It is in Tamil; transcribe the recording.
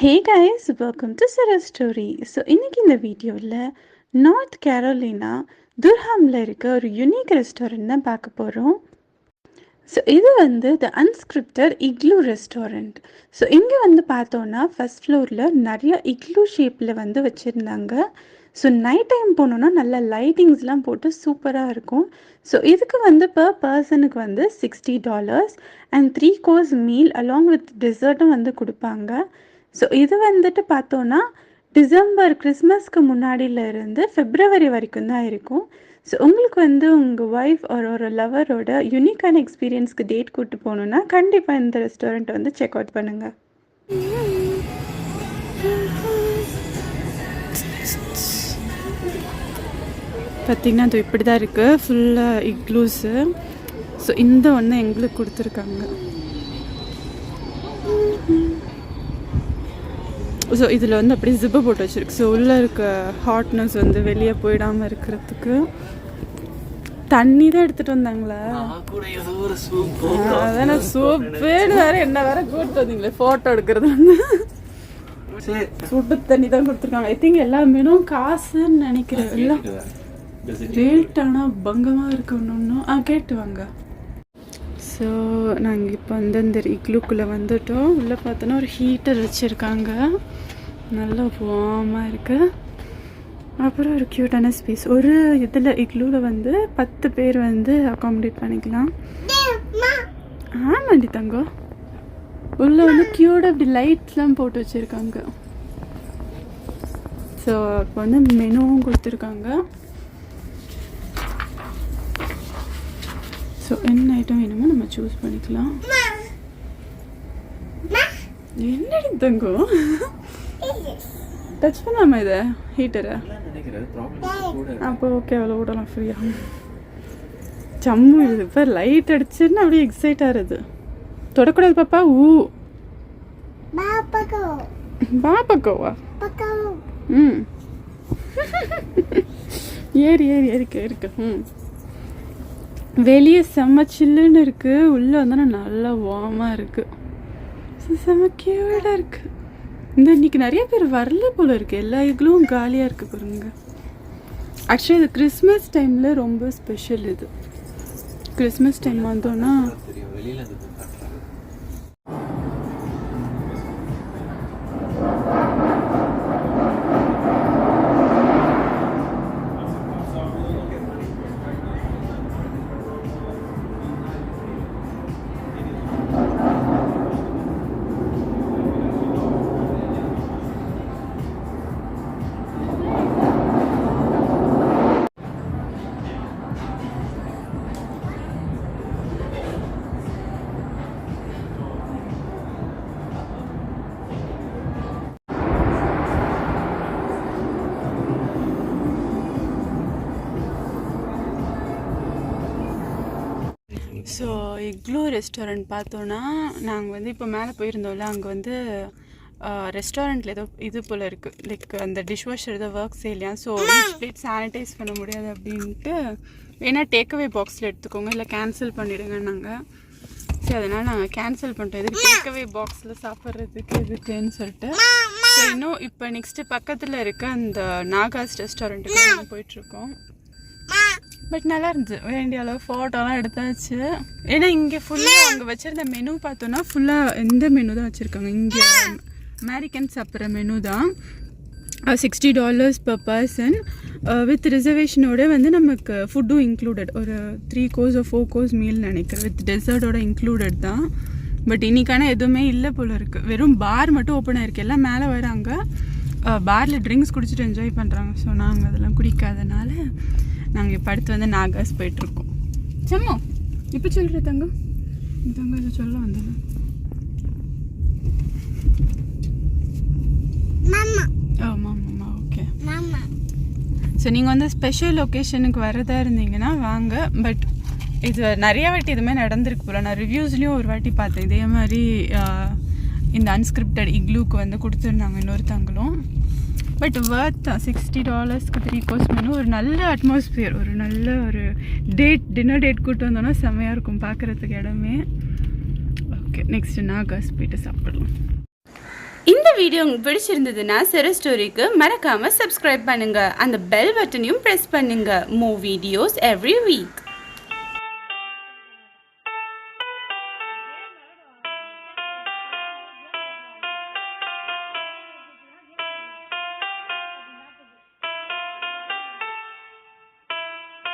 ஹே கைஸ் வெல்கம் டு சர ஸ்டோரி ஸோ இன்னைக்கு இந்த வீடியோவில் நார்த் கேரோலினா துர்ஹாமில் இருக்க ஒரு யூனிக் ரெஸ்டாரண்ட் தான் பார்க்க போகிறோம் ஸோ இது வந்து the unscripted igloo restaurant so இங்கே வந்து பார்த்தோன்னா ஃபஸ்ட் ஃப்ளோரில் நிறைய இக்லூ ஷேப்பில் வந்து வச்சுருந்தாங்க. ஸோ நைட் டைம் போனோன்னா நல்ல லைட்டிங்ஸ்லாம் போட்டு சூப்பராக இருக்கும். ஸோ இதுக்கு வந்து பர் பர்சனுக்கு வந்து sixty dollars and three course meal along with டெசர்ட்டும் வந்து கொடுப்பாங்க. ஸோ இது வந்துட்டு பார்த்தோன்னா டிசம்பர் கிறிஸ்மஸ்க்கு முன்னாடியில இருந்து பிப்ரவரி வரைக்கும் தான் இருக்கும். ஸோ உங்களுக்கு வந்து உங்கள் ஒய்ஃப் ஒரு ஒரு லவரோட யூனிக்கான எக்ஸ்பீரியன்ஸ்க்கு டேட் கூப்பிட்டு போகணுன்னா கண்டிப்பாக இந்த ரெஸ்டாரண்ட் வந்து செக் அவுட் பண்ணுங்கள் பார்த்திங்கன்னா அது இப்படி தான் இருக்குது ஃபுல்லாக இக்லூஸு ஸோ இந்த ஒன்று எங்களுக்கு கொடுத்துருக்காங்க. ஸோ இதில் வந்து அப்படியே ஜிப்பு போட்டு வச்சுருக்கு. ஸோ உள்ளே இருக்க ஹாட்னஸ் வந்து வெளியே போயிடாமல் இருக்கிறதுக்கு தண்ணி தான் எடுத்துகிட்டு வந்தாங்களா? அதானே சூப்பேன்னு வேற என்ன வேற கூப்பிட்டு வந்தீங்களே ஃபோட்டோ எடுக்கிறது வந்து. சுடு தண்ணி தான் கொடுத்துருக்காங்க. ஐ திங்க் எல்லா மீனும் காசுன்னு நினைக்கிறேன். எல்லாம் ரேட் ஆனால் பங்கமாக இருக்கு ஒன்று ஆ கேட்டு வாங்க. ஸோ நாங்கள் இப்போ வந்து இந்த இக்லூக்குள்ளே வந்துட்டோம். உள்ளே பார்த்தோன்னா ஒரு ஹீட்டர் வச்சுருக்காங்க. நல்லா வார்மாக இருக்குது அப்புறம் ஒரு க்யூட்டான ஸ்பேஸ் ஒரு இதில் இக்லூவில் வந்து பத்து பேர் வந்து அகாமடேட் பண்ணிக்கலாம். ஆமாண்டி தங்கம் உள்ளே வந்து க்யூட் அப்படி லைட்ஸ்லாம் போட்டு வச்சுருக்காங்க. ஸோ இப்போ வந்து மெனுவும் கொடுத்துருக்காங்க. ஸோ என்ன ஐட்டம் வேணுமோ நம்ம சூஸ் பண்ணிக்கலாம். என்னடி தங்கம்? டச் பண்ணாம இதை? ஹீட்டரை அப்போ ஓகே அவ்வளோ விடலாம் ஃப்ரீயாக சம்மு இது இப்போ லைட் அடிச்சுன்னு அப்படியே எக்ஸைட் ஆகுது. தொடக்கூடாது பாப்பா. ஊ. பாப்பாக்கோவா? ம். ஏறி ஏறி ஏறிக்க இருக்கு ம். வெளியே செம்ம சில்லுன்னு இருக்கு. உள்ளே வந்தோன்னா நல்லா வார்மாக இருக்கு. செம்ம கியூடாக இருக்கு. இந்த இன்னைக்கு நிறைய பேர் வரல போல இருக்கு. எல்லா இதுகளும் காலியாக இருக்கு பாருங்க. ஆக்சுவலி இது கிறிஸ்மஸ் டைமில் ரொம்ப ஸ்பெஷல் இது. கிறிஸ்மஸ் டைம் வந்தோன்னா ஸோ இக்லூ ரெஸ்டாரண்ட் பார்த்தோன்னா நாங்கள் வந்து இப்போ மேலே போயிருந்தோம்ல அங்கே வந்து ரெஸ்டாரண்ட்டில் ஏதோ இது போல் இருக்குது லைக் அந்த டிஷ் வாஷர் ஏதோ ஒர்க் செய்யலையா? ஸோ பிளேட் சானிடைஸ் பண்ண முடியாது அப்படின்ட்டு வேணால் டேக்அவே பாக்ஸில் எடுத்துக்கோங்க இல்லை கேன்சல் பண்ணிவிடுங்க நாங்கள் சரி அதனால் நாங்கள் கேன்சல் பண்ணிட்டோம். எதுக்கு டேக்அவே பாக்ஸில் சாப்பிட்றதுக்கு எதுக்குன்னு சொல்லிட்டு. ஸோ இன்னும் இப்போ நெக்ஸ்ட்டு பக்கத்தில் இருக்க அந்த நாகாஸ் ரெஸ்டாரண்ட்டுக்கு நாங்கள் போயிட்டுருக்கோம் பட் நல்லா இருந்துச்சு வேண்டிய அளவு ஃபோட்டோலாம் எடுத்தாச்சு. ஏன்னா இங்கே ஃபுல்லாக அங்கே வச்சுருந்த மெனு பார்த்தோன்னா ஃபுல்லாக எந்த மெனு தான் வச்சுருக்காங்க. இங்கே அமெரிக்கன் சாப்பிட்ற மெனு தான். Sixty dollars per person with ரிசர்வேஷனோட வந்து நமக்கு ஃபுட்டும் இன்க்ளூடட் ஒரு three course four course meal நினைக்கிறேன். வித் டெசர்ட்டோட இன்க்ளூடட் தான். பட் இன்னைக்கான எதுவுமே இல்லை போல் இருக்குது வெறும் பார் மட்டும் ஓப்பன் ஆகிருக்கு எல்லாம் மேலே வராங்க. பாரில் ட்ரிங்க்ஸ் குடிச்சிட்டு என்ஜாய் பண்ணுறாங்க ஸோ நாங்கள் அதெல்லாம் குடிக்காதனால நாங்கள் இப்போ அடுத்து வந்து நாகாஸ் போயிட்டுருக்கோம். சம்மோ. இப்போ சொல்கிற தங்கம் தங்கம் இதை சொல்ல வந்தது ஓ மாமா ஓகே. ஸோ நீங்கள் வந்து ஸ்பெஷல் லொக்கேஷனுக்கு வரதா இருந்தீங்கன்னா வாங்க. பட் இது நிறைய வாட்டி இதுமாதிரி நடந்திருக்கு போல. நான் ரிவ்யூஸ்லேயும் ஒரு வாட்டி பார்த்தேன். இதே மாதிரி இந்த அன்ஸ்கிரிப்டட் இக்லூக்கு வந்து கொடுத்துருந்தாங்க இன்னொருத்தவங்களும் பட் வேர்த் தான் சிக்ஸ்டி டாலர்ஸ்க்கு த்ரீ கோர்ஸ் மெனு ஒரு நல்ல அட்மாஸ்பியர் ஒரு நல்ல ஒரு டேட் டின்னர் டேட் கூட்டு வந்தோன்னா செம்மையாக இருக்கும் பார்க்குறதுக்கு இடமே. ஓகே நெக்ஸ்ட் நாகாஸ் போயிட்டு சாப்பிடலாம். இந்த வீடியோ உங்களுக்கு பிடிச்சிருந்ததுன்னா சிறு ஸ்டோரிக்கு மறக்காமல் சப்ஸ்கிரைப் பண்ணுங்கள் அந்த பெல் பட்டனையும் ப்ரெஸ் பண்ணுங்கள் மூ வீடியோஸ் எவ்ரி வீக்